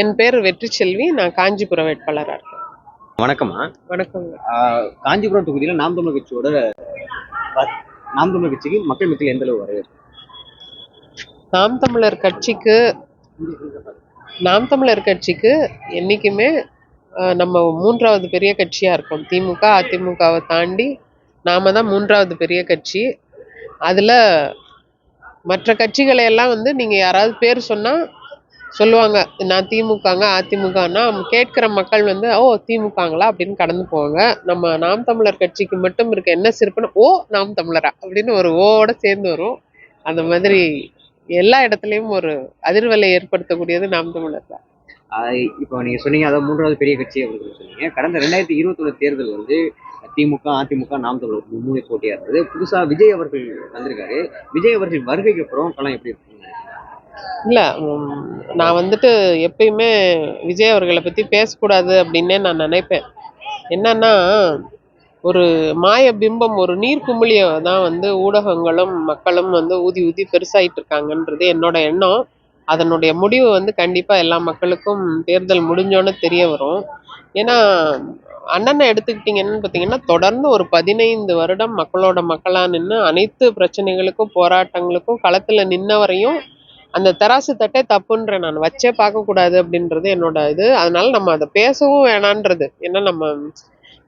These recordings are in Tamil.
என் பேர் வெற்றி செல்வி நான் காஞ்சிபுரம் வேட்பாளராக இருக்கேன். வணக்கம்மா. வணக்கங்க. ஆஹ் காஞ்சிபுரம் தொகுதியில நாம் தமிழர் கட்சியோட நாம் தமிழர் கட்சிக்கு மக்கள் மத்தியில் எந்த அளவு வரவேற்பு? நாம் தமிழர் கட்சிக்கு நாம் தமிழர் கட்சிக்கு என்றைக்குமே நம்ம மூன்றாவது பெரிய கட்சியாக இருக்கோம். திமுக அதிமுகவை தாண்டி நாம தான் மூன்றாவது பெரிய கட்சி. அதில் மற்ற கட்சிகளை எல்லாம் வந்து நீங்கள் யாராவது பேர் சொன்னால் சொல்லுவாங்க நான் திமுகங்க அதிமுகன்னா கேட்குற மக்கள் வந்து ஓ திமுகங்களா? அப்படின்னு கடந்து போவாங்க. நம்ம நாம் தமிழர் கட்சிக்கு மட்டும் இருக்க என்ன சிறப்புன்னு ஓ நாம் தமிழரா? அப்படின்னு ஒரு ஓவோட சேர்ந்து வரும். அந்த மாதிரி எல்லா இடத்துலையும் ஒரு அதிர்வலை ஏற்படுத்தக்கூடியது நாம் தமிழர் தான். இப்போ நீங்க சொன்னீங்க அதாவது மூன்றாவது பெரிய கட்சி அப்படின்னு சொன்னீங்க. கடந்த ரெண்டாயிரத்தி இருபத்தொன்னு தேர்தல் வந்து திமுக அதிமுக நாம் தமிழர் மும்முனை போட்டியா இருந்தது. புதுசா விஜய் அவர்கள் வந்திருக்காரு. விஜய் அவர்கள் வருகைக்கு அப்புறம் களம் எப்படி இருக்கு இல்லை நான் வந்துட்டு எப்பயுமே விஜய் அவர்களை பற்றி பேசக்கூடாது அப்படின்னே நான் நினைப்பேன். என்னன்னா ஒரு மாய பிம்பம் ஒரு நீர் குமிழியை தான் வந்து ஊடகங்களும் மக்களும் வந்து ஊதி ஊதி பெருசாயிட்டு இருக்காங்கன்றது என்னோட எண்ணம். அதனுடைய முடிவு வந்து கண்டிப்பாக எல்லா மக்களுக்கும் தேர்தல் முடிஞ்சோன்னு தெரிய வரும். ஏன்னா அண்ணனை எடுத்துக்கிட்டிங்கன்னு பார்த்தீங்கன்னா தொடர்ந்து ஒரு பதினைந்து வருடம் மக்களோட மக்களாக நின்று அனைத்து பிரச்சனைகளுக்கும் போராட்டங்களுக்கும் களத்தில் நின்னவரையும் அந்த தராசு தட்டே தப்புன்றேன் நான் வச்சே பார்க்கக்கூடாது அப்படின்றது என்னோட இது. அதனால நம்ம அதை பேசவும் வேணான்றது. ஏன்னா நம்ம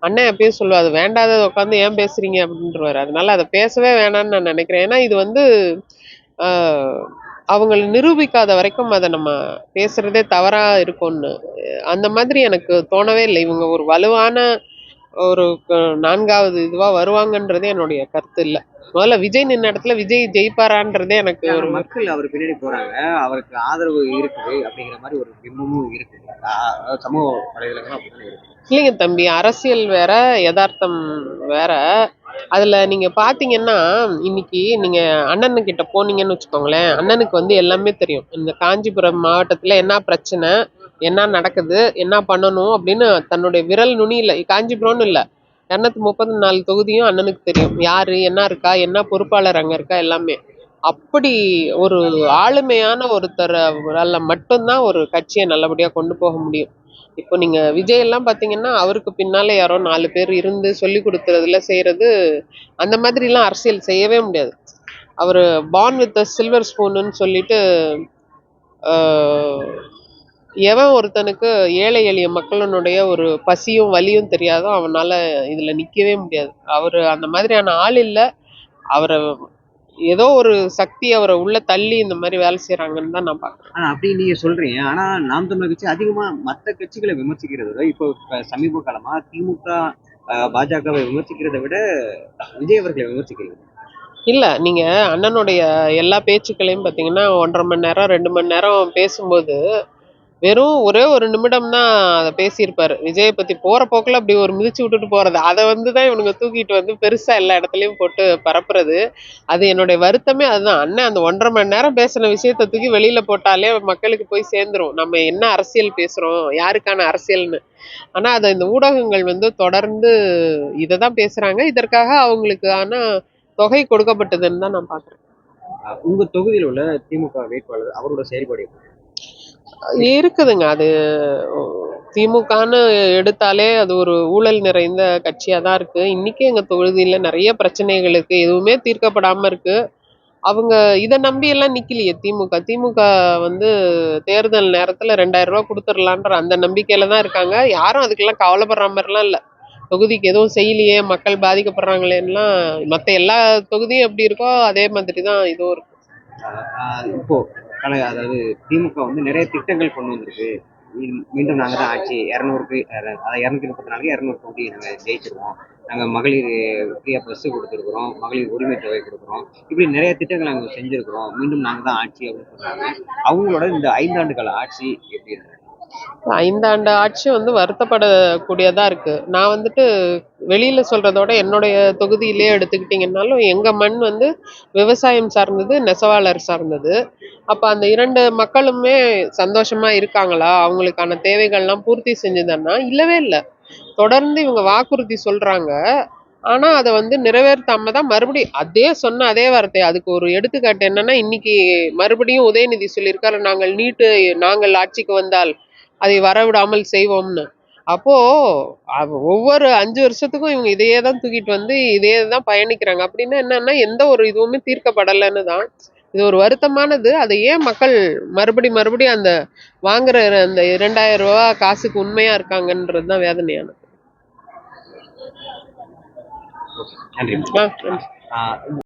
அண்ணன் எப்பயும் சொல்லுவா அது வேண்டாததை உட்காந்து ஏன் பேசுறீங்க? அப்படின்றவாரு. அதனால அதை பேசவே வேணாம்னு நான் நினைக்கிறேன். ஏன்னா இது வந்து அவங்களை நிரூபிக்காத வரைக்கும் அதை நம்ம பேசுறதே தவறா இருக்கும்னு அந்த மாதிரி எனக்கு தோணவே இல்லை. இவங்க ஒரு வலுவான ஒரு நான்காவது இதுவா வருவாங்கன்றதே என்னுடைய கருத்து இல்லை. முதல்ல விஜய் நின்ன இடத்துல விஜய் ஜெயிப்பாரான்றதே எனக்கு ஒரு மக்கள் அவர் பின்னாடி போறாங்க அவருக்கு ஆதரவு இருக்குது அப்படிங்கிற மாதிரி ஒரு பிம்பமும் இருக்கு சமூக வலைதளங்களும் இல்லைங்க தம்பி அரசியல் வேற யதார்த்தம் வேற. அதுல நீங்க பாத்தீங்கன்னா இன்னைக்கு நீங்க அண்ணன் கிட்ட போனீங்கன்னு வச்சுக்கோங்களேன் அண்ணனுக்கு வந்து எல்லாமே தெரியும். இந்த காஞ்சிபுரம் மாவட்டத்துல என்ன பிரச்சனை என்ன நடக்குது என்ன பண்ணணும் அப்படின்னு தன்னுடைய விரல் நுனியில் காஞ்சிபுரம்னு இல்லை இரநூத்தி முப்பத்தி நாலு தொகுதியும் அண்ணனுக்கு தெரியும். யார் என்ன இருக்கா என்ன பொறுப்பாளர் அங்கே இருக்கா எல்லாமே. அப்படி ஒரு ஆளுமையான ஒருத்தரால் மட்டும்தான் ஒரு கட்சியை நல்லபடியாக கொண்டு போக முடியும். இப்போ நீங்க விஜய் எல்லாம் பாத்தீங்கன்னா அவருக்கு பின்னால யாரோ நாலு பேர் இருந்து சொல்லி கொடுக்குறதுல செய்யறது அந்த மாதிரிலாம் அரசியல் செய்யவே முடியாது. அவர் பார்ன் வித் சில்வர் ஸ்பூனுன்னு சொல்லிட்டு எவன் ஒருத்தனுக்கு ஏழை எளிய மக்களினுடைய ஒரு பசியும் வலியும் தெரியாதோ அவனால இதுல நிக்கவே முடியாது. அவர் அந்த மாதிரியான ஆள் இல்ல. அவரை ஏதோ ஒரு சக்தி அவரை உள்ள தள்ளி இந்த மாதிரி வேலை செய்யறாங்கன்னு தான் நான் பாக்குறேன். ஆனா அப்படி நீங்க சொல்றீங்க. ஆனா நாம் தமிழர் கட்சி அதிகமா மத்த கட்சிகளை விமர்சிக்கிறத விட இப்போ சமீப காலமா திமுக பாஜகவை விமர்சிக்கிறதை விட விஜய் அவர்களை விமர்சிக்கிறீங்க. இல்ல நீங்க அண்ணனுடைய எல்லா பேச்சுக்களையும் பாத்தீங்கன்னா ஒன்றரை மணி நேரம் ரெண்டு மணி நேரம் பேசும்போது வெறும் ஒரே ஒரு நிமிடம் தான் அதை பேசியிருப்பாரு. விஜயை பத்தி போற போக்குல அப்படி ஒரு மிதிச்சு விட்டுட்டு போறது. அதை வந்து தான் இவனுங்க தூக்கிட்டு வந்து பெருசா எல்லா இடத்துலயும் போட்டு பரப்புறது. அது என்னுடைய வருத்தமே அதுதான். அண்ணன் அந்த ஒன்றரை மணி நேரம் பேசின விஷயத்தை தூக்கி வெளியில போட்டாலே மக்களுக்கு போய் சேர்ந்துரும். நம்ம என்ன அரசியல் பேசுறோம்? யாருக்கான அரசியல்னு? ஆனா அதை இந்த ஊடகங்கள் வந்து தொடர்ந்து இதை தான் பேசுறாங்க. இதற்காக அவங்களுக்கான தொகை கொடுக்கப்பட்டதுன்னு தான் நான் பாக்குறேன் உங்க தொகுதியில் உள்ள திமுக வேட்பாளர் அவரோட செயல்பாடு இருக்குதுங்க. அது திமுகன்னு எடுத்தாலே அது ஒரு ஊழல் நிறைந்த கட்சியாக தான் இருக்கு. இன்னைக்கு எங்கள் தொகுதியில நிறைய பிரச்சனைகள் இருக்கு. எதுவுமே தீர்க்கப்படாமல் இருக்கு. அவங்க இதை நம்பி எல்லாம் நிக்கலையே திமுக. திமுக வந்து தேர்தல் நேரத்தில் ரெண்டாயிரம் ரூபாய் கொடுத்துடலான்ற அந்த நம்பிக்கையில தான் இருக்காங்க. யாரும் அதுக்கெல்லாம் கவலைப்படுற மாதிரிலாம் இல்லை. தொகுதிக்கு எதுவும் செய்யலையே மக்கள் பாதிக்கப்படுறாங்களேன்னுலாம் மற்ற எல்லா தொகுதியும் எப்படி இருக்கோ அதே மாதிரி தான் இதுவும் இருக்கும் இப்போது ஆஹ் அதாவது திமுக வந்து நிறைய திட்டங்கள் கொண்டு வந்திருக்கு. மீண்டும் நாங்கள் தான் ஆட்சி இரநூறுக்கு அதாவது இரநூத்தி முப்பத்தி நாலுக்கு இரநூறு கோடி நாங்கள் ஜெயிச்சிருவோம் நாங்கள் மகளிர் ஃப்ரீயாக பஸ்ஸு கொடுத்துருக்குறோம். மகளிர் உரிமை தொகை கொடுக்குறோம். இப்படி நிறைய திட்டங்கள் நாங்கள் செஞ்சுருக்குறோம். மீண்டும் நாங்கள் தான் ஆட்சி அப்படின்னு சொல்கிறாங்க அவங்களோட இந்த ஐந்தாண்டு கால ஆட்சி எப்படி இருக்கு? ஐந்தாண்டு ஆட்சி வந்து வருத்தப்படக்கூடியதா இருக்கு. நான் வந்துட்டு வெளியில சொல்றதோட என்னுடைய தொகுதியிலே எடுத்துக்கிட்டிங்கன்னாலும் எங்க மண் வந்து விவசாயம் சார்ந்தது நெசவாளர் சார்ந்தது. அப்ப அந்த இரண்டு மக்களுமே சந்தோஷமா இருக்காங்களா? அவங்களுக்கான தேவைகள்லாம் பூர்த்தி செஞ்சதுன்னா இல்லவே இல்லை. தொடர்ந்து இவங்க வாக்குறுதி சொல்றாங்க. ஆனா அதை வந்து நிறைவேற்றாம தான் மறுபடியும் அதே சொன்ன அதே வார்த்தை. அதுக்கு ஒரு எடுத்துக்காட்டு என்னன்னா இன்னைக்கு மறுபடியும் உதயநிதி சொல்லியிருக்காரு நாங்கள் நீட்டு நாங்கள் ஆட்சிக்கு வந்தால் அதை வரவிடாமல் செய்வோம்னு. அப்போ அவ- ஒவ்வொரு அஞ்சு வருஷத்துக்கும் இவங்க இதையே தான் தூக்கிட்டு வந்து இதையே தான் பயணிக்கிறாங்க. அப்படின்னா என்னன்னா எந்த ஒரு இதுவுமே தீர்க்கப்படலைன்னு தான். இது ஒரு வருத்தமானது. அதை ஏன் மக்கள் மறுபடி மறுபடியும் அந்த வாங்குற அந்த இரண்டாயிரம் ரூபா காசுக்கு உண்மையா இருக்காங்கன்றது தான் வேதனையானது. நன்றி.